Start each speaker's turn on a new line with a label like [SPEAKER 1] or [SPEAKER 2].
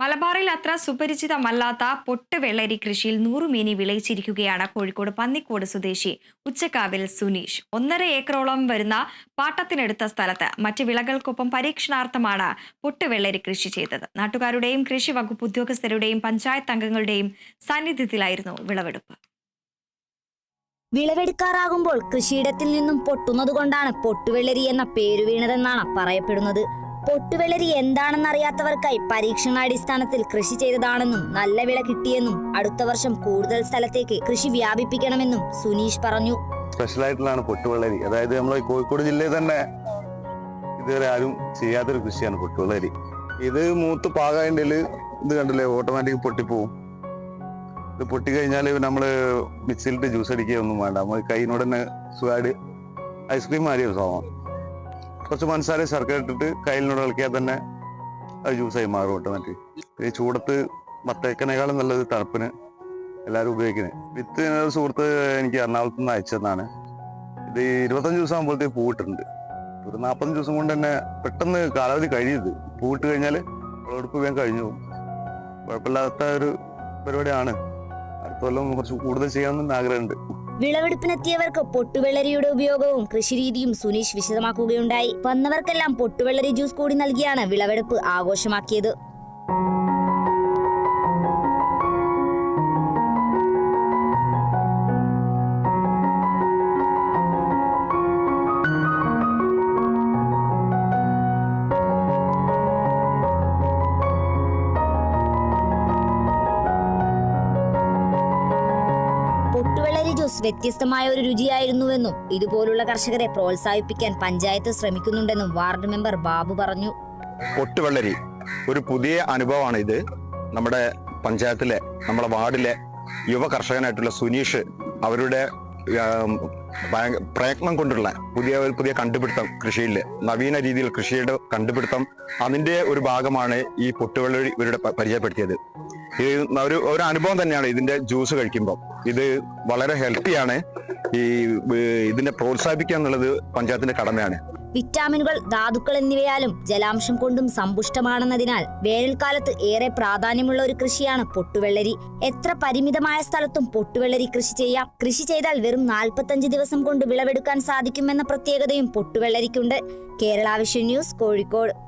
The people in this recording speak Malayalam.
[SPEAKER 1] മലബാറിൽ അത്ര സുപരിചിതമല്ലാത്ത പൊട്ട് വെള്ളരി കൃഷിയിൽ നൂറുമേനി വിളയിച്ചിരിക്കുകയാണ് കോഴിക്കോട് പന്നിക്കോട് സ്വദേശി ഉച്ചക്കാവിൽ സുനീഷ്. ഒന്നര ഏക്കറോളം വരുന്ന പാട്ടത്തിനെടുത്ത സ്ഥലത്ത് മറ്റ് വിളകൾക്കൊപ്പം പരീക്ഷണാർത്ഥമാണ് പൊട്ട് വെള്ളരി കൃഷി ചെയ്തത്. നാട്ടുകാരുടെയും കൃഷി വകുപ്പ് ഉദ്യോഗസ്ഥരുടെയും പഞ്ചായത്ത് അംഗങ്ങളുടെയും സാന്നിധ്യത്തിലായിരുന്നു വിളവെടുപ്പ്.
[SPEAKER 2] വിളവെടുക്കാറാകുമ്പോൾ കൃഷിയിടത്തിൽ നിന്നും പൊട്ടുന്നതുകൊണ്ടാണ് പൊട്ടുവെള്ളരി എന്ന പേരു വീണതെന്നാണ് പറയപ്പെടുന്നത്. പൊട്ടുവെള്ളരി എന്താണെന്നറിയാത്തവർക്കായി പരീക്ഷണാടിസ്ഥാനത്തിൽ കൃഷി ചെയ്തതാണെന്നും നല്ല വില കിട്ടിയെന്നും അടുത്ത വർഷം കൂടുതൽ സ്ഥലത്തേക്ക് കൃഷി വ്യാപിപ്പിക്കണമെന്നും സുനീഷ് പറഞ്ഞു.
[SPEAKER 3] സ്പെഷ്യൽ ആയിട്ടുള്ളതാണ് പൊട്ടുവെള്ളരി. അതായത് നമ്മൾ കോഴിക്കോട് ജില്ലയിൽ തന്നെ ഇതുവരെ ആരും ചെയ്യാത്തൊരു കൃഷിയാണ് പൊട്ടുവെള്ളരി. ഇത് മൂത്ത് പാകായതിന്റെ ഇത് കണ്ടില്ലേ ഓട്ടോമാറ്റിക് പൊട്ടിപ്പോവും. ഇത് പൊട്ടിക്കഴിഞ്ഞാൽ നമ്മൾ മിക്സിയിലിട്ട് ജ്യൂസ് അടിക്കുകയൊന്നും വേണ്ട. നമ്മൾ തന്നെ സുഖമായിട്ട് ഐസ്ക്രീം മാറിയ സ്വഭാവം കുറച്ച് പഞ്ചസാര ശർക്കര ഇട്ടിട്ട് കയ്യിലിനോട് ഇളക്കിയാൽ തന്നെ അത് ജ്യൂസായി മാറും ഓട്ടോമാറ്റിക് ഈ ചൂടത്ത് മത്തേക്കനേക്കാളും നല്ലത് തണുപ്പിന് എല്ലാവരും ഉപയോഗിക്കുന്നത്. വിത്ത് ഒരു സുഹൃത്ത് എനിക്ക് എറണാകുളത്ത് നിന്ന് അയച്ചതാണ് ഇത് ഇരുപത്തഞ്ച് ദിവസം ആകുമ്പോഴത്തേക്ക് പൂവിട്ടുണ്ട് ഒരു നാൽപ്പത്തഞ്ച് ദിവസം കൊണ്ട് തന്നെ പെട്ടെന്ന് കാലാവധി കഴിയുന്നത്. പൂവിട്ട് കഴിഞ്ഞാൽ വിളവെടുപ്പ് വേഗം കഴിഞ്ഞു പോകും. കുഴപ്പമില്ലാത്ത ഒരു പരിപാടിയാണ്. അടുത്ത കൊല്ലം കുറച്ച് കൂടുതൽ ചെയ്യാമെന്ന് ആഗ്രഹമുണ്ട്.
[SPEAKER 2] വിളവെടുപ്പിനെത്തിയവർക്ക് പൊട്ടുവെള്ളരിയുടെ ഉപയോഗവും കൃഷിരീതിയും സുനീഷ് വിശദമാക്കുകയുണ്ടായി. വന്നവർക്കെല്ലാം പൊട്ടുവെള്ളരി ജ്യൂസ് കൂടി നൽകിയാണ് വിളവെടുപ്പ് ആഘോഷമാക്കിയത്. ജ്യൂസ് വ്യത്യസ്തമായ ഒരു രുചിയായിരുന്നുവെന്നും ഇതുപോലുള്ള കർഷകരെ പ്രോത്സാഹിപ്പിക്കാൻ പഞ്ചായത്ത് ശ്രമിക്കുന്നുണ്ടെന്നും വാർഡ് മെമ്പർ ബാബു പറഞ്ഞു.
[SPEAKER 4] പൊട്ടുവെള്ളരി. ഒരു പുതിയ അനുഭവമാണ് ഇത്. നമ്മുടെ പഞ്ചായത്തിലെ നമ്മുടെ വാർഡിലെ യുവ കർഷകനായിട്ടുള്ള സുനീഷ് അവരുടെ പ്രയത്നം കൊണ്ടുള്ള പുതിയ പുതിയ കണ്ടുപിടുത്തം കൃഷിയിൽ നവീന രീതിയിൽ കൃഷിയുടെ കണ്ടുപിടുത്തം അതിന്റെ ഒരു ഭാഗമാണ് ഈ പൊട്ടുവെള്ളരി ഇവരുടെ പരിചയപ്പെടുത്തിയത്. ഇത് ഒരു ഒരു അനുഭവം തന്നെയാണ് ഇതിന്റെ ജ്യൂസ് കഴിക്കുമ്പോൾ ഇത് വളരെ ഹെൽത്തിയാണ് ഈ ഇതിനെ പ്രോത്സാഹിപ്പിക്കുക എന്നുള്ളത് പഞ്ചായത്തിന്റെ കടമയാണ്.
[SPEAKER 2] വിറ്റാമിനുകൾ ധാതുക്കൾ എന്നിവയാലും ജലാംശം കൊണ്ടും സമ്പുഷ്ടമാണെന്നതിനാൽ വേനൽക്കാലത്ത് ഏറെ പ്രാധാന്യമുള്ള ഒരു കൃഷിയാണ് പൊട്ടുവെള്ളരി. എത്ര പരിമിതമായ സ്ഥലത്തും പൊട്ടുവെള്ളരി കൃഷി ചെയ്യാം. കൃഷി ചെയ്താൽ വെറും നാൽപ്പത്തഞ്ച് ദിവസം കൊണ്ട് വിളവെടുക്കാൻ സാധിക്കുമെന്ന പ്രത്യേകതയും പൊട്ടുവെള്ളരിക്കുണ്ട്. Kerala vision news Kozhikode.